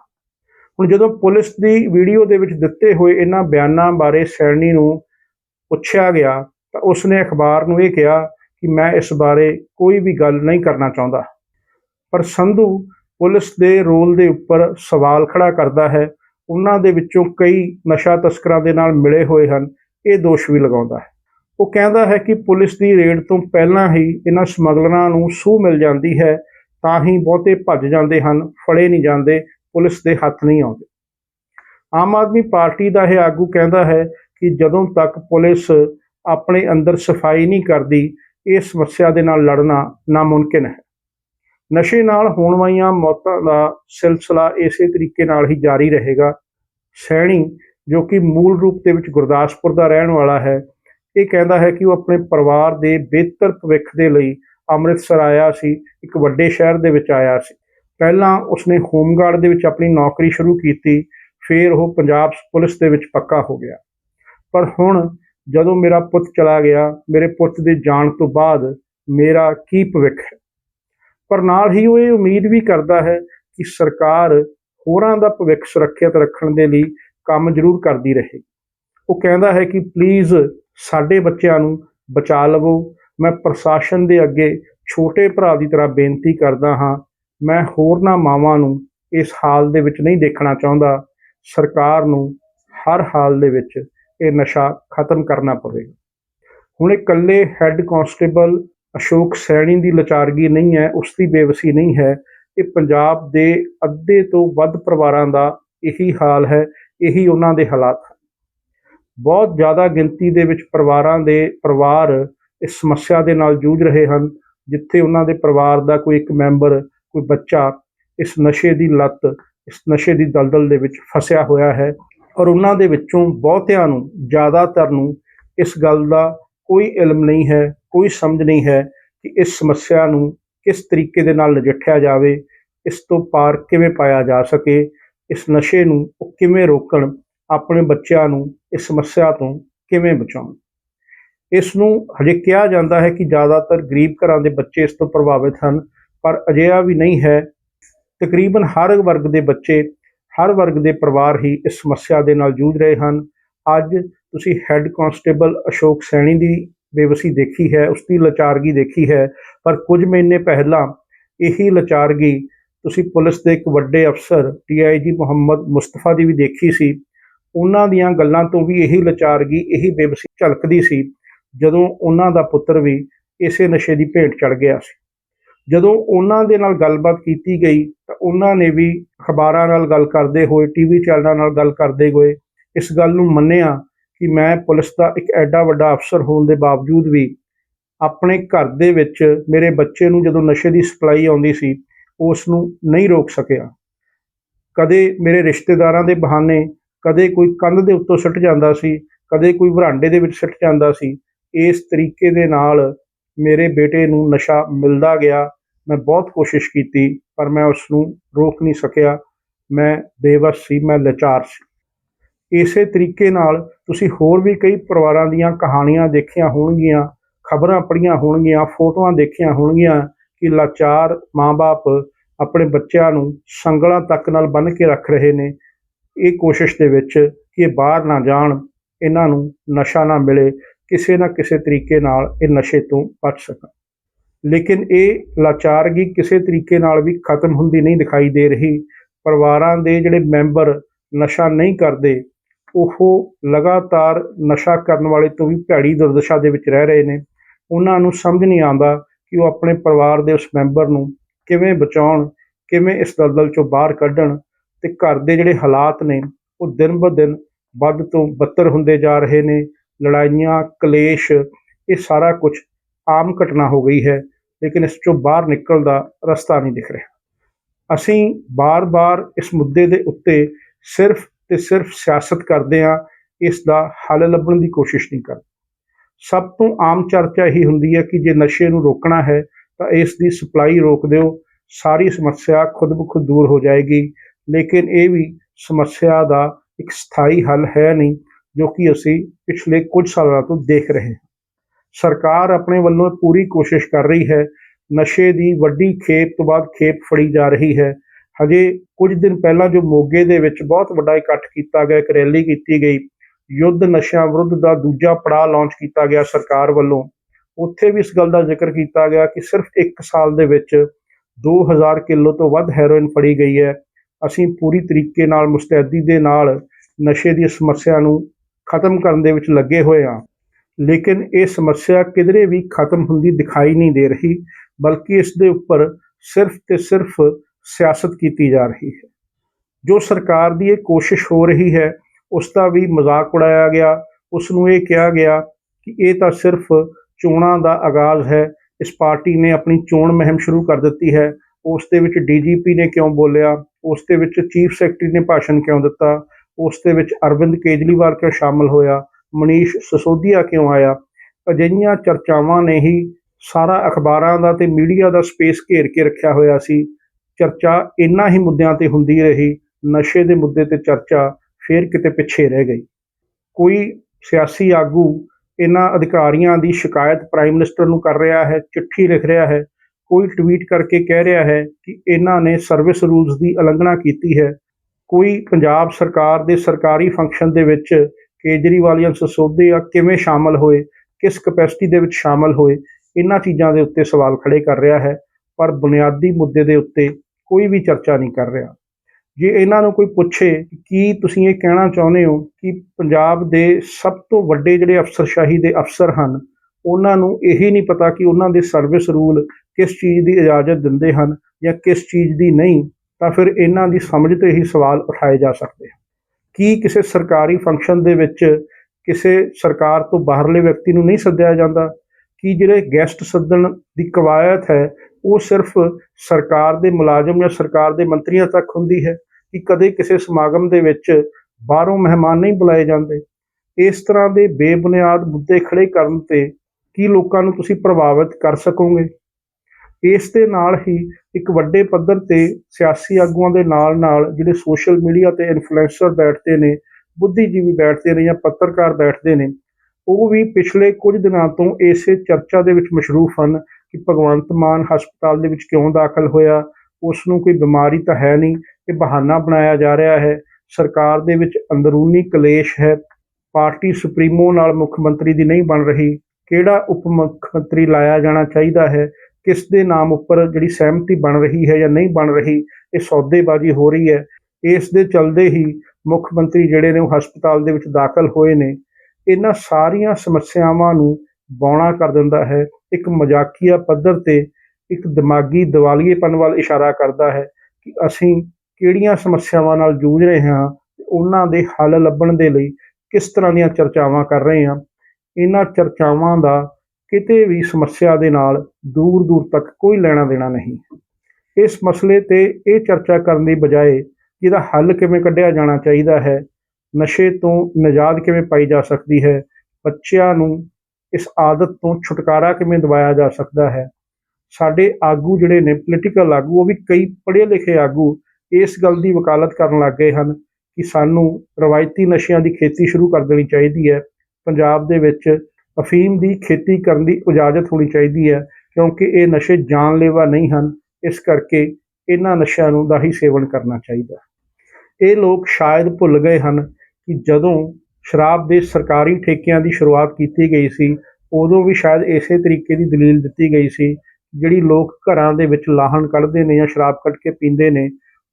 ਹੁਣ ਜਦੋਂ ਪੁਲਿਸ ਦੀ ਵੀਡੀਓ ਦੇ ਵਿੱਚ ਦਿੱਤੇ ਹੋਏ ਇਹਨਾਂ ਬਿਆਨਾਂ ਬਾਰੇ ਸੈਣੀ ਨੂੰ ਪੁੱਛਿਆ ਗਿਆ, ਤਾਂ ਉਸਨੇ ਅਖਬਾਰ ਨੂੰ ਇਹ ਕਿਹਾ ਕਿ ਮੈਂ ਇਸ ਬਾਰੇ ਕੋਈ ਵੀ ਗੱਲ ਨਹੀਂ ਕਰਨਾ ਚਾਹੁੰਦਾ। ਪਰ ਸੰਧੂ ਪੁਲਿਸ ਦੇ ਰੋਲ ਦੇ ਉੱਪਰ ਸਵਾਲ ਖੜਾ ਕਰਦਾ ਹੈ। ਉਹਨਾਂ ਦੇ ਵਿੱਚੋਂ ਕਈ ਨਸ਼ਾ ਤਸਕਰਾਂ ਦੇ ਨਾਲ ਮਿਲੇ ਹੋਏ ਹਨ, ਇਹ ਦੋਸ਼ ਵੀ ਲਗਾਉਂਦਾ ਹੈ। ਉਹ ਕਹਿੰਦਾ ਹੈ ਕਿ ਪੁਲਿਸ ਦੀ ਰੇਡ ਤੋਂ ਪਹਿਲਾਂ ਹੀ ਇਹਨਾਂ ਸਮਗਲਰਾਂ ਨੂੰ ਸੂਹ ਮਿਲ ਜਾਂਦੀ ਹੈ, ਤਾਂ ਹੀ ਬਹੁਤੇ ਭੱਜ ਜਾਂਦੇ ਹਨ, ਫੜੇ ਨਹੀਂ ਜਾਂਦੇ, ਪੁਲਿਸ ਦੇ ਹੱਥ ਨਹੀਂ ਆਉਂਦੇ। ਆਮ ਆਦਮੀ ਪਾਰਟੀ ਦਾ ਇਹ ਆਗੂ ਕਹਿੰਦਾ ਹੈ ਕਿ ਜਦੋਂ ਤੱਕ ਪੁਲਿਸ ਆਪਣੇ ਅੰਦਰ ਸਫ਼ਾਈ ਨਹੀਂ ਕਰਦੀ, ਇਹ ਸਮੱਸਿਆ ਦੇ ਨਾਲ ਲੜਨਾ ਨਾਮੁਮਕਿਨ ਹੈ। ਨਸ਼ੇ ਨਾਲ ਹੋਣ ਵਾਲੀਆਂ ਮੌਤਾਂ ਦਾ ਸਿਲਸਿਲਾ ਇਸੇ ਤਰੀਕੇ ਨਾਲ ਹੀ ਜਾਰੀ ਰਹੇਗਾ। ਸੈਣੀ, ਜੋ ਕਿ ਮੂਲ ਰੂਪ ਦੇ ਵਿੱਚ ਗੁਰਦਾਸਪੁਰ ਦਾ ਰਹਿਣ ਵਾਲਾ ਹੈ ਇਹ ਕਹਿੰਦਾ ਹੈ ਕਿ ਉਹ ਆਪਣੇ ਪਰਿਵਾਰ ਦੇ ਬਿਹਤਰ ਭਵਿੱਖ ਦੇ ਲਈ ਅੰਮ੍ਰਿਤਸਰ ਆਇਆ ਸੀ, ਇੱਕ ਵੱਡੇ ਸ਼ਹਿਰ ਦੇ ਵਿੱਚ ਆਇਆ ਸੀ। ਪਹਿਲਾਂ ਉਸਨੇ ਹੋਮਗਾਰਡ ਦੇ ਵਿੱਚ ਆਪਣੀ ਨੌਕਰੀ ਸ਼ੁਰੂ ਕੀਤੀ, ਫਿਰ ਉਹ ਪੰਜਾਬ ਪੁਲਿਸ ਦੇ ਵਿੱਚ ਪੱਕਾ ਹੋ ਗਿਆ। ਪਰ ਹੁਣ ਜਦੋਂ ਮੇਰਾ ਪੁੱਤ ਚਲਾ ਗਿਆ, ਮੇਰੇ ਪੁੱਤ ਦੇ ਜਾਣ ਤੋਂ ਬਾਅਦ ਮੇਰਾ ਕੀ ਭਵਿੱਖ ਹੈ? ਪਰ ਨਾਲ ਹੀ ਉਹ ਇਹ ਉਮੀਦ ਵੀ ਕਰਦਾ ਹੈ ਕਿ ਸਰਕਾਰ ਹੋਰਾਂ ਦਾ ਭਵਿੱਖ ਸੁਰੱਖਿਅਤ ਰੱਖਣ ਦੇ ਲਈ ਕੰਮ ਜ਼ਰੂਰ ਕਰਦੀ ਰਹੇਗੀ ਉਹ ਕਹਿੰਦਾ ਹੈ ਕਿ ਪਲੀਜ਼ ਸਾਡੇ ਬੱਚਿਆਂ ਨੂੰ ਬਚਾ ਲਵੋ। ਮੈਂ ਪ੍ਰਸ਼ਾਸਨ ਦੇ ਅੱਗੇ ਛੋਟੇ ਭਰਾ ਦੀ ਤਰ੍ਹਾਂ ਬੇਨਤੀ ਕਰਦਾ ਹਾਂ। ਮੈਂ ਹੋਰਨਾਂ ਮਾਵਾਂ ਨੂੰ ਇਸ ਹਾਲ ਦੇ ਵਿੱਚ ਨਹੀਂ ਦੇਖਣਾ ਚਾਹੁੰਦਾ। ਸਰਕਾਰ ਨੂੰ ਹਰ ਹਾਲ ਦੇ ਵਿੱਚ ਇਹ ਨਸ਼ਾ ਖਤਮ ਕਰਨਾ ਪਵੇਗਾ। ਹੁਣ ਇਕੱਲੇ ਹੈੱਡ ਕਾਂਸਟੇਬਲ ਅਸ਼ੋਕ ਸੈਣੀ ਦੀ ਲਚਾਰਗੀ ਨਹੀਂ ਹੈ, ਉਸ ਦੀ ਬੇਵਸੀ ਨਹੀਂ ਹੈ। ਇਹ ਪੰਜਾਬ ਦੇ ਅੱਧੇ ਤੋਂ ਵੱਧ ਪਰਿਵਾਰਾਂ ਦਾ ਇਹੀ ਹਾਲ ਹੈ, ਇਹੀ ਉਹਨਾਂ ਦੇ ਹਾਲਾਤ ਬਹੁਤ ਜ਼ਿਆਦਾ ਗਿਣਤੀ ਦੇ ਵਿੱਚ ਪਰਿਵਾਰਾਂ ਦੇ ਪਰਿਵਾਰ ਇਸ ਸਮੱਸਿਆ ਦੇ ਨਾਲ ਜੂਝ ਰਹੇ ਹਨ, ਜਿੱਥੇ ਉਹਨਾਂ ਦੇ ਪਰਿਵਾਰ ਦਾ ਕੋਈ ਇੱਕ ਮੈਂਬਰ, ਕੋਈ ਬੱਚਾ ਇਸ ਨਸ਼ੇ ਦੀ ਲੱਤ, ਇਸ ਨਸ਼ੇ ਦੀ ਦਲਦਲ ਦੇ ਵਿੱਚ ਫਸਿਆ ਹੋਇਆ ਹੈ ਔਰ ਉਹਨਾਂ ਦੇ ਵਿੱਚੋਂ ਬਹੁਤਿਆਂ ਨੂੰ, ਜ਼ਿਆਦਾਤਰ ਨੂੰ ਇਸ ਗੱਲ ਦਾ ਕੋਈ ਇਲਮ ਨਹੀਂ ਹੈ, ਕੋਈ ਸਮਝ ਨਹੀਂ ਹੈ ਕਿ ਇਸ ਸਮੱਸਿਆ ਨੂੰ ਕਿਸ ਤਰੀਕੇ ਦੇ ਨਾਲ ਨਜਿੱਠਿਆ ਜਾਵੇ, ਇਸ ਤੋਂ ਪਾਰ ਕਿਵੇਂ ਪਾਇਆ ਜਾ ਸਕੇ, ਇਸ ਨਸ਼ੇ ਨੂੰ ਉਹ ਕਿਵੇਂ ਰੋਕਣ, ਆਪਣੇ ਬੱਚਿਆਂ ਨੂੰ ਇਸ ਸਮੱਸਿਆ ਤੋਂ ਕਿਵੇਂ ਬਚਾਉਣ? ਇਸ ਨੂੰ ਹਜੇ ਕਿਹਾ ਜਾਂਦਾ ਹੈ ਕਿ ਜ਼ਿਆਦਾਤਰ ਗਰੀਬ ਘਰਾਂ ਦੇ ਬੱਚੇ ਇਸ ਤੋਂ ਪ੍ਰਭਾਵਿਤ ਹਨ, ਪਰ ਅਜਿਹਾ ਵੀ ਨਹੀਂ ਹੈ। ਤਕਰੀਬਨ ਹਰ ਵਰਗ ਦੇ ਬੱਚੇ, ਹਰ ਵਰਗ ਦੇ ਪਰਿਵਾਰ ਹੀ ਇਸ ਸਮੱਸਿਆ ਦੇ ਨਾਲ ਜੂਝ ਰਹੇ ਹਨ। ਅੱਜ ਤੁਸੀਂ ਹੈੱਡ ਕਾਂਸਟੇਬਲ ਅਸ਼ੋਕ ਸੈਣੀ ਦੀ ਬੇਵਸੀ ਦੇਖੀ ਹੈ ਉਸ ਦੀ ਲਾਚਾਰਗੀ ਦੇਖੀ ਹੈ, ਪਰ ਕੁਝ ਮਹੀਨੇ ਪਹਿਲਾਂ ਇਹੀ ਲਾਚਾਰਗੀ ਤੁਸੀਂ ਪੁਲਿਸ ਦੇ ਇੱਕ ਵੱਡੇ ਅਫਸਰ ਟੀਆਈਜੀ ਮੁਹੰਮਦ ਮੁਸਤਫਾ ਦੀ ਵੀ ਦੇਖੀ ਸੀ। ਉਹਨਾਂ ਦੀਆਂ ਗੱਲਾਂ ਤੋਂ ਵੀ ਇਹੀ ਲਚਾਰਗੀ, ਇਹੀ ਬੇਬਸੀ ਝਲਕਦੀ ਸੀ, ਜਦੋਂ ਉਹਨਾਂ ਦਾ ਪੁੱਤਰ ਵੀ ਇਸੇ ਨਸ਼ੇ ਦੀ ਭੇਟ ਚੜ ਗਿਆ ਸੀ। ਜਦੋਂ ਉਹਨਾਂ ਦੇ ਨਾਲ ਗੱਲਬਾਤ ਕੀਤੀ ਗਈ, ਤਾਂ ਉਹਨਾਂ ਨੇ ਵੀ ਅਖਬਾਰਾਂ ਨਾਲ ਗੱਲ ਕਰਦੇ ਹੋਏ, ਟੀਵੀ ਚੈਨਲਾਂ ਨਾਲ ਗੱਲ ਕਰਦੇ ਹੋਏ ਇਸ ਗੱਲ ਨੂੰ ਮੰਨਿਆ ਕਿ ਮੈਂ ਪੁਲਿਸ ਦਾ ਇੱਕ ਐਡਾ ਵੱਡਾ ਅਫਸਰ ਹੋਣ ਦੇ ਬਾਵਜੂਦ ਵੀ ਆਪਣੇ ਘਰ ਦੇ ਵਿੱਚ ਮੇਰੇ ਬੱਚੇ ਨੂੰ ਜਦੋਂ ਨਸ਼ੇ ਦੀ ਸਪਲਾਈ ਆਉਂਦੀ ਸੀ, ਉਸ ਨੂੰ ਨਹੀਂ ਰੋਕ ਸਕਿਆ। ਕਦੇ ਮੇਰੇ ਰਿਸ਼ਤੇਦਾਰਾਂ ਦੇ ਬਹਾਨੇ ਕਦੇ ਕੋਈ ਕੰਧ ਦੇ ਉੱਤੋਂ ਸਿੱਟ ਜਾਂਦਾ ਸੀ, ਕਦੇ ਕੋਈ ਵਰਾਂਡੇ ਦੇ ਵਿੱਚ ਸਿੱਟ ਜਾਂਦਾ ਸੀ, ਇਸ ਤਰੀਕੇ ਦੇ ਨਾਲ ਮੇਰੇ ਬੇਟੇ ਨੂੰ ਨਸ਼ਾ ਮਿਲਦਾ ਗਿਆ। ਮੈਂ ਬਹੁਤ ਕੋਸ਼ਿਸ਼ ਕੀਤੀ, ਪਰ ਮੈਂ ਉਸ ਨੂੰ ਰੋਕ ਨਹੀਂ ਸਕਿਆ। ਮੈਂ ਬੇਵਸ ਸੀ, ਮੈਂ ਲਾਚਾਰ ਸੀ। ਇਸੇ ਤਰੀਕੇ ਨਾਲ ਤੁਸੀਂ ਹੋਰ ਵੀ ਕਈ ਪਰਿਵਾਰਾਂ ਦੀਆਂ ਕਹਾਣੀਆਂ ਦੇਖੀਆਂ ਹੋਣਗੀਆਂ, ਖਬਰਾਂ ਪੜ੍ਹੀਆਂ ਹੋਣਗੀਆਂ, ਫੋਟੋਆਂ ਦੇਖੀਆਂ ਹੋਣਗੀਆਂ ਕਿ ਲਾਚਾਰ ਮਾਪੇ ਆਪਣੇ ਬੱਚਿਆਂ ਨੂੰ ਸੰਗਲਾਂ ਤੱਕ ਨਾਲ ਬੰਨ੍ਹ ਕੇ ਰੱਖ ਰਹੇ ਨੇ। ਇਹ ਕੋਸ਼ਿਸ਼ ਦੇ ਵਿੱਚ ਕਿ ਇਹ ਬਾਹਰ ਨਾ ਜਾਣ, ਇਹਨਾਂ ਨੂੰ ਨਸ਼ਾ ਨਾ ਮਿਲੇ, ਕਿਸੇ ਨਾ ਕਿਸੇ ਤਰੀਕੇ ਨਾਲ ਇਹ ਨਸ਼ੇ ਤੋਂ ਬਚ ਸਕਣ। ਲੇਕਿਨ ਇਹ ਲਾਚਾਰਗੀ ਕਿਸੇ ਤਰੀਕੇ ਨਾਲ ਵੀ ਖਤਮ ਹੁੰਦੀ ਨਹੀਂ ਦਿਖਾਈ ਦੇ ਰਹੀ। ਪਰਿਵਾਰਾਂ ਦੇ ਜਿਹੜੇ ਮੈਂਬਰ ਨਸ਼ਾ ਨਹੀਂ ਕਰਦੇ, ਉਹ ਲਗਾਤਾਰ ਨਸ਼ਾ ਕਰਨ ਵਾਲੇ ਤੋਂ ਵੀ ਭੈੜੀ ਦੁਰਦਸ਼ਾ ਦੇ ਵਿੱਚ ਰਹਿ ਰਹੇ ਨੇ। ਉਹਨਾਂ ਨੂੰ ਸਮਝ ਨਹੀਂ ਆਉਂਦਾ ਕਿ ਉਹ ਆਪਣੇ ਪਰਿਵਾਰ ਦੇ ਉਸ ਮੈਂਬਰ ਨੂੰ ਕਿਵੇਂ ਬਚਾਉਣ, ਕਿਵੇਂ ਇਸ ਦਲਦਲ ਚੋਂ ਬਾਹਰ ਕੱਢਣ। ਤੇ ਘਰ ਦੇ ਜਿਹੜੇ ਹਾਲਾਤ ਨੇ, ਉਹ ਦਿਨ ਬ ਦਿਨ ਵੱਧ ਤੋਂ ਬੱਤਰ ਹੁੰਦੇ ਜਾ ਰਹੇ ਨੇ, ਲੜਾਈਆਂ, ਕਲੇਸ਼, ਇਹ ਸਾਰਾ ਕੁਝ ਆਮ ਘਟਨਾ ਹੋ ਗਈ ਹੈ, ਲੇਕਿਨ ਇਸ ਚੋਂ ਬਾਹਰ ਨਿਕਲਣ ਦਾ ਰਸਤਾ ਨਹੀਂ ਦਿਖ ਰਿਹਾ। ਅਸੀਂ ਬਾਰ-ਬਾਰ ਇਸ ਮੁੱਦੇ ਦੇ ਉੱਤੇ ਸਿਰਫ ਤੇ ਸਿਰਫ ਸਿਆਸਤ ਕਰਦੇ ਹਾਂ, ਇਸ ਦਾ ਹੱਲ ਲੱਭਣ ਦੀ ਕੋਸ਼ਿਸ਼ ਨਹੀਂ ਕਰਦੇ। ਸਭ ਤੋਂ ਆਮ ਚਰਚਾ ਇਹੀ ਹੁੰਦੀ ਹੈ ਕਿ ਜੇ ਨਸ਼ੇ ਨੂੰ ਰੋਕਣਾ ਹੈ, ਤਾਂ ਇਸ ਦੀ ਸਪਲਾਈ ਰੋਕ ਦਿਓ, ਸਾਰੀ ਸਮੱਸਿਆ ਖੁਦ ਬਖੁਦ ਦੂਰ ਹੋ ਜਾਏਗੀ ਲੇਕਿਨ ਇਹ ਵੀ ਸਮੱਸਿਆ ਦਾ ਇੱਕ ਸਥਾਈ ਹੱਲ ਹੈ ਨਹੀਂ, ਜੋ ਕਿ ਅਸੀਂ ਪਿਛਲੇ ਕੁਝ ਸਾਲਾਂ ਤੋਂ ਦੇਖ ਰਹੇ ਹਾਂ। ਸਰਕਾਰ ਆਪਣੇ ਵੱਲੋਂ ਪੂਰੀ ਕੋਸ਼ਿਸ਼ ਕਰ ਰਹੀ ਹੈ, ਨਸ਼ੇ ਦੀ ਵੱਡੀ ਖੇਪ ਤੋਂ ਬਾਅਦ ਖੇਪ ਫੜੀ ਜਾ ਰਹੀ ਹੈ। ਹਜੇ ਕੁਝ ਦਿਨ ਪਹਿਲਾਂ ਜੋ ਮੋਗੇ ਦੇ ਵਿੱਚ ਬਹੁਤ ਵੱਡਾ ਇਕੱਠ ਕੀਤਾ ਗਿਆ, ਇੱਕ ਰੈਲੀ ਕੀਤੀ ਗਈ, ਯੁੱਧ ਨਸ਼ਿਆਂ ਵਿਰੁੱਧ ਦਾ ਦੂਜਾ ਪੜਾਅ ਲਾਂਚ ਕੀਤਾ ਗਿਆ ਸਰਕਾਰ ਵੱਲੋਂ। ਉੱਥੇ ਵੀ ਇਸ ਗੱਲ ਦਾ ਜ਼ਿਕਰ ਕੀਤਾ ਗਿਆ ਕਿ ਸਿਰਫ 1 ਸਾਲ ਦੇ ਵਿੱਚ 2000 ਕਿਲੋ ਤੋਂ ਵੱਧ ਹੈਰੋਇਨ ਫੜੀ ਗਈ ਹੈ। ਅਸੀਂ ਪੂਰੀ ਤਰੀਕੇ ਨਾਲ ਮੁਸਤੈਦੀ ਦੇ ਨਾਲ ਨਸ਼ੇ ਦੀ ਸਮੱਸਿਆ ਨੂੰ ਖਤਮ ਕਰਨ ਦੇ ਵਿੱਚ ਲੱਗੇ ਹੋਏ ਹਾਂ। ਲੇਕਿਨ ਇਹ ਸਮੱਸਿਆ ਕਿਧਰੇ ਵੀ ਖਤਮ ਹੁੰਦੀ ਦਿਖਾਈ ਨਹੀਂ ਦੇ ਰਹੀ, ਬਲਕਿ ਇਸ ਦੇ ਉੱਪਰ ਸਿਰਫ ਤੇ ਸਿਰਫ ਸਿਆਸਤ ਕੀਤੀ ਜਾ ਰਹੀ ਹੈ। ਜੋ ਸਰਕਾਰ ਦੀ ਇਹ ਕੋਸ਼ਿਸ਼ ਹੋ ਰਹੀ ਹੈ, ਉਸ ਦਾ ਵੀ ਮਜ਼ਾਕ ਉਡਾਇਆ ਗਿਆ, ਉਸ ਨੂੰ ਇਹ ਕਿਹਾ ਗਿਆ ਕਿ ਇਹ ਤਾਂ ਸਿਰਫ ਚੋਣਾਂ ਦਾ ਆਗਾਜ਼ ਹੈ, ਇਸ ਪਾਰਟੀ ਨੇ ਆਪਣੀ ਚੋਣ ਮੁਹਿੰਮ ਸ਼ੁਰੂ ਕਰ ਦਿੱਤੀ ਹੈ, ਉਸ ਦੇ ਵਿੱਚ ਡੀਜੀਪੀ ਨੇ ਕਿਉਂ ਬੋਲਿਆ? ਉਸ ਦੇ ਵਿੱਚ ਚੀਫ ਸੈਕਟਰੀ ਨੇ ਭਾਸ਼ਣ ਕਿਉਂ ਦਿੱਤਾ? ਉਸ ਦੇ ਵਿੱਚ ਅਰਵਿੰਦ ਕੇਜਰੀਵਾਲ ਕਿਉਂ ਸ਼ਾਮਲ ਹੋਇਆ? ਮਨੀਸ਼ ਸਸੋਦੀਆ ਕਿਉਂ ਆਇਆ? ਅਜਿਹੀਆਂ ਚਰਚਾਵਾਂ ਨੇ ਹੀ ਸਾਰਾ ਅਖਬਾਰਾਂ ਦਾ ਤੇ ਮੀਡੀਆ ਦਾ ਸਪੇਸ ਘੇਰ ਕੇ ਰੱਖਿਆ ਹੋਇਆ ਸੀ। ਚਰਚਾ ਇਨ੍ਹਾਂ ਹੀ ਮੁੱਦਿਆਂ ਤੇ ਹੁੰਦੀ ਰਹੀ, ਨਸ਼ੇ ਦੇ ਮੁੱਦੇ ਤੇ ਚਰਚਾ ਫੇਰ ਕਿਤੇ ਪਿੱਛੇ ਰਹਿ ਗਈ। ਕੋਈ ਸਿਆਸੀ ਆਗੂ ਇਹਨਾਂ ਅਧਿਕਾਰੀਆਂ ਦੀ ਸ਼ਿਕਾਇਤ ਪ੍ਰਾਈਮ ਮਿਨਿਸਟਰ ਨੂੰ ਕਰ ਰਿਹਾ ਹੈ, ਚਿੱਠੀ ਲਿਖ ਰਿਹਾ ਹੈ ਕੋਈ ਟਵੀਟ ਕਰਕੇ ਕਹਿ ਰਿਹਾ ਹੈ ਕਿ ਇਹਨਾਂ ਨੇ ਸਰਵਿਸ ਰੂਲਸ ਦੀ ਉਲੰਘਣਾ ਕੀਤੀ ਹੈ। ਕੋਈ ਪੰਜਾਬ ਸਰਕਾਰ ਦੇ ਸਰਕਾਰੀ ਫੰਕਸ਼ਨ ਦੇ ਵਿੱਚ ਕੇਜਰੀਵਾਲ ਜਾਂ ਸਸੋਦੇ ਆ ਕਿਵੇਂ ਸ਼ਾਮਲ ਹੋਏ, ਕਿਸ ਕਪੈਸਿਟੀ ਦੇ ਵਿੱਚ ਸ਼ਾਮਲ ਹੋਏ, ਇਹਨਾਂ ਚੀਜ਼ਾਂ ਦੇ ਉੱਤੇ ਸਵਾਲ ਖੜੇ ਕਰ ਰਿਹਾ ਹੈ, ਪਰ ਬੁਨਿਆਦੀ ਮੁੱਦੇ ਦੇ ਉੱਤੇ ਕੋਈ ਵੀ ਚਰਚਾ ਨਹੀਂ ਕਰ ਰਿਹਾ। ਜੇ ਇਹਨਾਂ ਨੂੰ ਕੋਈ ਪੁੱਛੇ ਕਿ ਕੀ ਤੁਸੀਂ ਇਹ ਕਹਿਣਾ ਚਾਹੁੰਦੇ ਹੋ ਕਿ ਪੰਜਾਬ ਦੇ ਸਭ ਤੋਂ ਵੱਡੇ ਜਿਹੜੇ ਅਫਸਰਸ਼ਾਹੀ ਦੇ ਅਫਸਰ ਹਨ, ਉਹਨਾਂ ਨੂੰ ਇਹ ਨਹੀਂ ਪਤਾ ਕਿ ਉਹਨਾਂ ਦੇ ਸਰਵਿਸ ਰੂਲ ਕਿਸ ਚੀਜ਼ ਦੀ ਇਜਾਜ਼ਤ ਦਿੰਦੇ ਹਨ ਜਾਂ ਕਿਸ ਚੀਜ਼ ਦੀ ਨਹੀਂ, ਤਾਂ ਫਿਰ ਇਹਨਾਂ ਦੀ ਸਮਝ ਤੇ ਹੀ ਸਵਾਲ ਉਠਾਏ ਜਾ ਸਕਦੇ ਹਨ। ਕੀ ਕਿਸੇ ਸਰਕਾਰੀ ਫੰਕਸ਼ਨ ਦੇ ਵਿੱਚ ਕਿਸੇ ਸਰਕਾਰ ਤੋਂ ਬਾਹਰਲੇ ਵਿਅਕਤੀ ਨੂੰ ਨਹੀਂ ਸੱਦਿਆ ਜਾਂਦਾ? ਕਿ ਜਿਹੜੇ ਗੈਸਟ ਸੱਦਣ ਦੀ ਕਵਾਇਤ ਹੈ, ਉਹ ਸਿਰਫ ਸਰਕਾਰ ਦੇ ਮੁਲਾਜ਼ਮ ਜਾਂ ਸਰਕਾਰ ਦੇ ਮੰਤਰੀਆਂ ਤੱਕ ਹੁੰਦੀ ਹੈ? ਕਿ ਕਦੇ ਕਿਸੇ ਸਮਾਗਮ ਦੇ ਵਿੱਚ ਬਾਹਰੋਂ ਮਹਿਮਾਨ ਨਹੀਂ ਬੁਲਾਏ ਜਾਂਦੇ? ਇਸ ਤਰ੍ਹਾਂ ਦੇ ਬੇਬੁਨਿਆਦ ਮੁੱਦੇ ਖੜੇ ਕਰਨ ਤੇ ਕੀ ਲੋਕਾਂ ਨੂੰ ਤੁਸੀਂ ਪ੍ਰਭਾਵਿਤ ਕਰ ਸਕੋਗੇ? ਇਸ ਦੇ ਨਾਲ ਹੀ ਇੱਕ ਵੱਡੇ ਪੱਧਰ ਤੇ ਸਿਆਸੀ ਆਗੂਆਂ ਦੇ ਨਾਲ ਨਾਲ ਜਿਹੜੇ ਸੋਸ਼ਲ ਮੀਡੀਆ ਤੇ ਇਨਫਲੂਐਂਸਰ ਬੈਠਦੇ ਨੇ, ਬੁੱਧੀਜੀਵੀ ਬੈਠਦੇ ਨੇ ਜਾਂ ਪੱਤਰਕਾਰ ਬੈਠਦੇ ਨੇ, ਉਹ ਵੀ ਪਿਛਲੇ ਕੁਝ ਦਿਨਾਂ ਤੋਂ ਇਸੇ ਚਰਚਾ ਦੇ ਵਿੱਚ ਮਸ਼ਰੂਫ ਹਨ ਕਿ ਭਗਵੰਤ ਮਾਨ ਹਸਪਤਾਲ ਦੇ ਵਿੱਚ ਕਿਉਂ ਦਾਖਲ ਹੋਇਆ ਉਸ ਨੂੰ ਕੋਈ ਬਿਮਾਰੀ ਤਾਂ ਹੈ ਨਹੀਂ, ਇਹ ਬਹਾਨਾ ਬਣਾਇਆ ਜਾ ਰਿਹਾ ਹੈ, ਸਰਕਾਰ ਦੇ ਵਿੱਚ ਅੰਦਰੂਨੀ ਕਲੇਸ਼ ਹੈ, ਪਾਰਟੀ ਸੁਪਰੀਮੋ ਨਾਲ ਮੁੱਖ ਮੰਤਰੀ ਦੀ ਨਹੀਂ ਬਣ ਰਹੀ, ਕਿਹੜਾ ਉਪ ਮੁੱਖ ਮੰਤਰੀ ਲਾਇਆ ਜਾਣਾ ਚਾਹੀਦਾ ਹੈ ਕਿਸ ਦੇ ਨਾਮ ਉੱਪਰ ਜਿਹੜੀ ਸਹਿਮਤੀ ਬਣ ਰਹੀ ਹੈ ਜਾਂ ਨਹੀਂ ਬਣ ਰਹੀ, ਇਹ ਸੌਦੇਬਾਜ਼ੀ ਹੋ ਰਹੀ ਹੈ। ਇਸ ਦੇ ਚਲਦੇ ਹੀ ਮੁੱਖ ਮੰਤਰੀ ਜਿਹੜੇ ਨੇ ਉਹ ਹਸਪਤਾਲ ਦੇ ਵਿੱਚ ਦਾਖਲ ਹੋਏ ਨੇ। ਇਹਨਾਂ ਸਾਰੀਆਂ ਸਮੱਸਿਆਵਾਂ ਨੂੰ ਬੌਣਾ ਕਰ ਦਿੰਦਾ ਹੈ। ਇੱਕ ਮਜ਼ਾਕੀਆ ਪੱਧਰ ਤੇ ਇੱਕ ਦਿਮਾਗੀ ਦਿਵਾਲੀਏਪਨ ਵੱਲ ਇਸ਼ਾਰਾ ਕਰਦਾ ਹੈ ਕਿ ਅਸੀਂ ਕਿਹੜੀਆਂ ਸਮੱਸਿਆਵਾਂ ਨਾਲ ਜੂਝ ਰਹੇ ਹਾਂ ਉਹਨਾਂ ਦੇ ਹੱਲ ਲੱਭਣ ਦੇ ਲਈ ਕਿਸ ਤਰ੍ਹਾਂ ਦੀਆਂ ਚਰਚਾਵਾਂ ਕਰ ਰਹੇ ਹਾਂ। ਇਹਨਾਂ ਚਰਚਾਵਾਂ ਦਾ ਕਿਤੇ ਵੀ ਸਮੱਸਿਆ ਦੇ ਨਾਲ ਦੂਰ ਦੂਰ ਤੱਕ ਕੋਈ ਲੈਣਾ ਦੇਣਾ ਨਹੀਂ। ਇਸ ਮਸਲੇ ਤੇ ਇਹ ਚਰਚਾ ਕਰਨ ਦੀ ਬਜਾਏ ਇਹਦਾ ਹੱਲ ਕਿਵੇਂ ਕੱਢਿਆ ਜਾਣਾ ਚਾਹੀਦਾ ਹੈ, ਨਸ਼ੇ ਤੋਂ ਨਿਜਾਤ ਕਿਵੇਂ ਪਾਈ ਜਾ ਸਕਦੀ ਹੈ, ਬੱਚਿਆਂ ਨੂੰ ਇਸ ਆਦਤ ਤੋਂ ਛੁਟਕਾਰਾ ਕਿਵੇਂ ਦਿਵਾਇਆ ਜਾ ਸਕਦਾ ਹੈ। ਸਾਡੇ ਆਗੂ ਜਿਹੜੇ ਨੇ ਪੋਲੀਟੀਕਲ ਆਗੂ, ਉਹ ਵੀ ਕਈ ਪੜ੍ਹੇ ਲਿਖੇ ਆਗੂ ਇਸ ਗੱਲ ਦੀ ਵਕਾਲਤ ਕਰਨ ਲੱਗ ਗਏ ਹਨ ਕਿ ਸਾਨੂੰ ਰਵਾਇਤੀ ਨਸ਼ਿਆਂ ਦੀ ਖੇਤੀ ਸ਼ੁਰੂ ਕਰ ਦੇਣੀ ਚਾਹੀਦੀ ਹੈ। ਪੰਜਾਬ ਦੇ ਵਿੱਚ ਅਫੀਮ ਦੀ ਖੇਤੀ ਕਰਨ ਦੀ ਇਜਾਜ਼ਤ ਹੋਣੀ ਚਾਹੀਦੀ ਹੈ, ਕਿਉਂਕਿ ਇਹ ਨਸ਼ੇ ਜਾਨਲੇਵਾ ਨਹੀਂ ਹਨ। ਇਸ ਕਰਕੇ ਇਹਨਾਂ ਨਸ਼ਿਆਂ ਨੂੰ ਦਾ ਹੀ ਸੇਵਨ ਕਰਨਾ ਚਾਹੀਦਾ ਇਹ ਲੋਕ ਸ਼ਾਇਦ ਭੁੱਲ ਗਏ ਹਨ ਕਿ ਜਦੋਂ ਸ਼ਰਾਬ ਦੇ ਸਰਕਾਰੀ ਠੇਕਿਆਂ ਦੀ ਸ਼ੁਰੂਆਤ ਕੀਤੀ ਗਈ ਸੀ, ਉਦੋਂ ਵੀ ਸ਼ਾਇਦ ਇਸੇ ਤਰੀਕੇ ਦੀ ਦਲੀਲ ਦਿੱਤੀ ਗਈ ਸੀ, ਜਿਹੜੀ ਲੋਕ ਘਰਾਂ ਦੇ ਵਿੱਚ ਲਾਹਣ ਕੱਢਦੇ ਨੇ ਜਾਂ ਸ਼ਰਾਬ ਕੱਢ ਕੇ ਪੀਂਦੇ ਨੇ।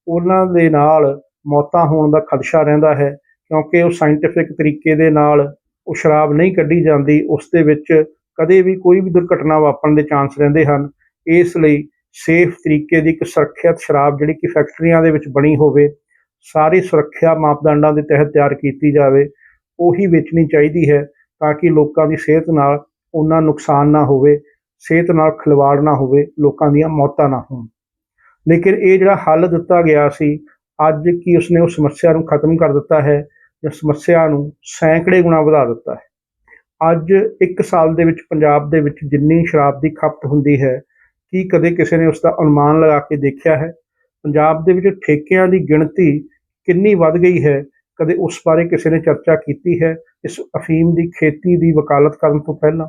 ਉਹਨਾਂ ਦੇ ਨਾਲ ਮੌਤਾਂ ਹੋਣ ਦਾ ਖਦਸ਼ਾ ਰਹਿੰਦਾ ਹੈ, ਕਿਉਂਕਿ ਉਹ ਸਾਇੰਟੀਫਿਕ ਤਰੀਕੇ ਦੇ ਨਾਲ ਉਹ ਸ਼ਰਾਬ ਨਹੀਂ ਕੱਢੀ ਜਾਂਦੀ, ਉਸ ਦੇ ਵਿੱਚ ਕਦੇ ਵੀ ਕੋਈ ਵੀ ਦੁਰਘਟਨਾ ਵਾਪਰਨ ਦੇ ਚਾਂਸ ਰਹਿੰਦੇ ਹਨ। ਇਸ ਲਈ ਸੇਫ ਤਰੀਕੇ ਦੀ ਇੱਕ ਸੁਰੱਖਿਅਤ ਸ਼ਰਾਬ ਜਿਹੜੀ ਕਿ ਫੈਕਟਰੀਆਂ ਦੇ ਵਿੱਚ ਬਣੀ ਹੋਵੇ, ਸਾਰੇ ਸੁਰੱਖਿਆ ਮਾਪਦੰਡਾਂ ਦੇ ਤਹਿਤ ਤਿਆਰ ਕੀਤੀ ਜਾਵੇ, ਉਹੀ ਵੇਚਣੀ ਚਾਹੀਦੀ ਹੈ ਤਾਂ ਕਿ ਲੋਕਾਂ ਦੀ ਸਿਹਤ ਨਾਲ ਉਹਨਾਂ ਨੁਕਸਾਨ ਨਾ ਹੋਵੇ, ਸਿਹਤ ਨਾਲ ਖਿਲਵਾੜ ਨਾ ਹੋਵੇ, ਲੋਕਾਂ ਦੀਆਂ ਮੌਤਾਂ ਨਾ ਹੋਣ। ਲੇਕਿਨ ਇਹ ਜਿਹੜਾ ਹੱਲ ਦਿੱਤਾ ਗਿਆ ਸੀ, ਅੱਜ ਕੀ ਉਸਨੇ ਉਸ ਸਮੱਸਿਆ ਨੂੰ ਖਤਮ ਕਰ ਦਿੱਤਾ ਹੈ? ਜਾਂ ਸਮੱਸਿਆ ਨੂੰ ਸੈਂਕੜੇ ਗੁਣਾ ਵਧਾ ਦਿੱਤਾ ਹੈ। ਅੱਜ ਇੱਕ ਸਾਲ ਦੇ ਵਿੱਚ ਪੰਜਾਬ ਦੇ ਵਿੱਚ ਜਿੰਨੀ ਸ਼ਰਾਬ ਦੀ ਖਪਤ ਹੁੰਦੀ ਹੈ, ਕੀ ਕਦੇ ਕਿਸੇ ਨੇ ਉਸ ਦਾ ਅਨੁਮਾਨ ਲਗਾ ਕੇ ਦੇਖਿਆ ਹੈ? ਪੰਜਾਬ ਦੇ ਵਿੱਚ ਠੇਕਿਆਂ ਦੀ ਗਿਣਤੀ ਕਿੰਨੀ ਵੱਧ ਗਈ ਹੈ? ਕਦੇ ਉਸ ਬਾਰੇ ਕਿਸੇ ਨੇ ਚਰਚਾ ਕੀਤੀ ਹੈ? ਇਸ ਅਫੀਮ ਦੀ ਖੇਤੀ ਦੀ ਵਕਾਲਤ ਕਰਨ ਤੋਂ ਪਹਿਲਾਂ?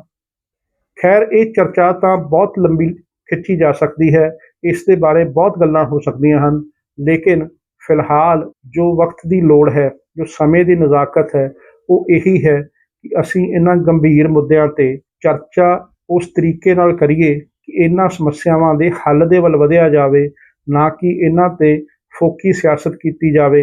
ਖੈਰ, ਇਹ ਚਰਚਾ ਤਾਂ ਬਹੁਤ ਲੰਬੀ ਖਿੱਚੀ ਜਾ ਸਕਦੀ ਹੈ। ਇਸ ਦੇ ਬਾਰੇ ਬਹੁਤ ਗੱਲਾਂ ਹੋ ਸਕਦੀਆਂ ਹਨ। ਲੇਕਿਨ ਫਿਲਹਾਲ ਜੋ ਵਕਤ ਦੀ ਲੋੜ ਹੈ ਜੋ ਸਮੇਂ ਦੀ ਨਜ਼ਾਕਤ ਹੈ, ਉਹ ਇਹੀ ਹੈ ਕਿ ਅਸੀਂ ਇਹਨਾਂ ਗੰਭੀਰ ਮੁੱਦਿਆਂ ਤੇ ਚਰਚਾ ਉਸ ਤਰੀਕੇ ਨਾਲ ਕਰੀਏ ਕਿ ਇਹਨਾਂ ਸਮੱਸਿਆਵਾਂ ਦੇ ਹੱਲ ਦੇ ਵੱਲ ਵਧਿਆ ਜਾਵੇ, ਨਾ ਕਿ ਇਹਨਾਂ ਤੇ ਫੋਕੀ ਸਿਆਸਤ ਕੀਤੀ ਜਾਵੇ।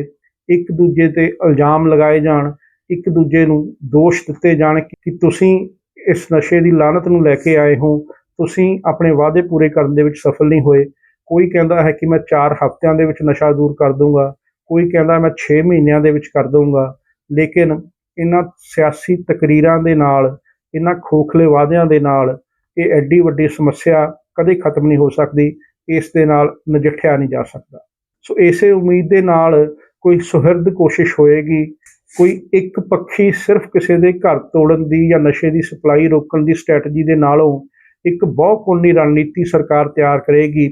ਇੱਕ ਦੂਜੇ ਤੇ ਇਲਜ਼ਾਮ ਲਗਾਏ ਜਾਣ, ਇੱਕ ਦੂਜੇ ਨੂੰ ਦੋਸ਼ ਦਿੱਤੇ ਜਾਣ ਕਿ ਤੁਸੀਂ ਇਸ ਨਸ਼ੇ ਦੀ ਲਾਨਤ ਨੂੰ ਲੈ ਕੇ ਆਏ ਹੋ, ਤੁਸੀਂ ਆਪਣੇ ਵਾਅਦੇ ਪੂਰੇ ਕਰਨ ਦੇ ਵਿੱਚ ਸਫਲ ਨਹੀਂ ਹੋਏ। ਕੋਈ ਕਹਿੰਦਾ ਹੈ ਕਿ ਮੈਂ 4 ਹਫ਼ਤਿਆਂ ਦੇ ਵਿੱਚ ਨਸ਼ਾ ਦੂਰ ਕਰ ਦੂੰਗਾ। ਕੋਈ ਕਹਿੰਦਾ ਮੈਂ 6 ਮਹੀਨਿਆਂ ਦੇ ਵਿੱਚ ਕਰ ਦਊਂਗਾ, ਲੇਕਿਨ ਇਹਨਾਂ ਸਿਆਸੀ ਤਕਰੀਰਾਂ ਦੇ ਨਾਲ, ਇਹਨਾਂ ਖੋਖਲੇ ਵਾਅਦਿਆਂ ਦੇ ਨਾਲ ਇਹ ਐਡੀ ਵੱਡੀ ਸਮੱਸਿਆ ਕਦੇ ਖਤਮ ਨਹੀਂ ਹੋ ਸਕਦੀ, ਇਸ ਦੇ ਨਾਲ ਨਜਿੱਠਿਆ ਨਹੀਂ ਜਾ ਸਕਦਾ। ਸੋ ਇਸੇ ਉਮੀਦ ਦੇ ਨਾਲ ਕੋਈ ਸੁਹਿਰਦ ਕੋਸ਼ਿਸ਼ ਹੋਏਗੀ, ਕੋਈ ਇੱਕ ਪੱਖੀ ਸਿਰਫ ਕਿਸੇ ਦੇ ਘਰ ਤੋੜਨ ਦੀ ਜਾਂ ਨਸ਼ੇ ਦੀ ਸਪਲਾਈ ਰੋਕਣ ਦੀ ਸਟ੍ਰੈਟਜੀ ਦੇ ਨਾਲੋਂ ਇੱਕ ਬਹੁਕੋਣੀ ਰਣਨੀਤੀ ਸਰਕਾਰ ਤਿਆਰ ਕਰੇਗੀ,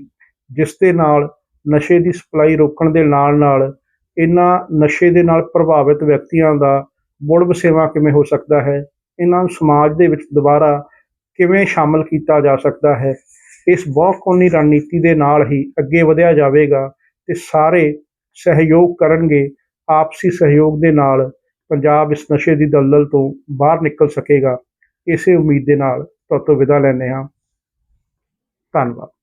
ਜਿਸ ਦੇ ਨਾਲ ਨਸ਼ੇ ਦੀ ਸਪਲਾਈ ਰੋਕਣ ਦੇ ਨਾਲ ਨਾਲ ਇਹਨਾਂ ਨਸ਼ੇ ਦੇ ਨਾਲ ਪ੍ਰਭਾਵਿਤ ਵਿਅਕਤੀਆਂ ਦਾ ਮੁੜ ਵਸੇਵਾ ਕਿਵੇਂ ਹੋ ਸਕਦਾ ਹੈ? ਇਹਨਾਂ ਨੂੰ ਸਮਾਜ ਦੇ ਵਿੱਚ ਦੁਬਾਰਾ ਕਿਵੇਂ ਸ਼ਾਮਲ ਕੀਤਾ ਜਾ ਸਕਦਾ ਹੈ? ਇਸ ਬਹੁਕੋਣੀ ਰਣਨੀਤੀ ਦੇ ਨਾਲ ਹੀ ਅੱਗੇ ਵਧਿਆ ਜਾਵੇਗਾ ਤੇ ਸਾਰੇ ਸਹਿਯੋਗ ਕਰਨਗੇ, ਆਪਸੀ ਸਹਿਯੋਗ ਦੇ ਨਾਲ ਪੰਜਾਬ ਇਸ ਨਸ਼ੇ ਦੀ ਦਲਦਲ ਤੋਂ ਬਾਹਰ ਨਿਕਲ ਸਕੇਗਾ। ਇਸੇ ਉਮੀਦ ਦੇ ਨਾਲ ਤੁਹਾਤੋਂ ਵਿਦਾ ਲੈਂਦੇ ਹਾਂ। ਧੰਨਵਾਦ।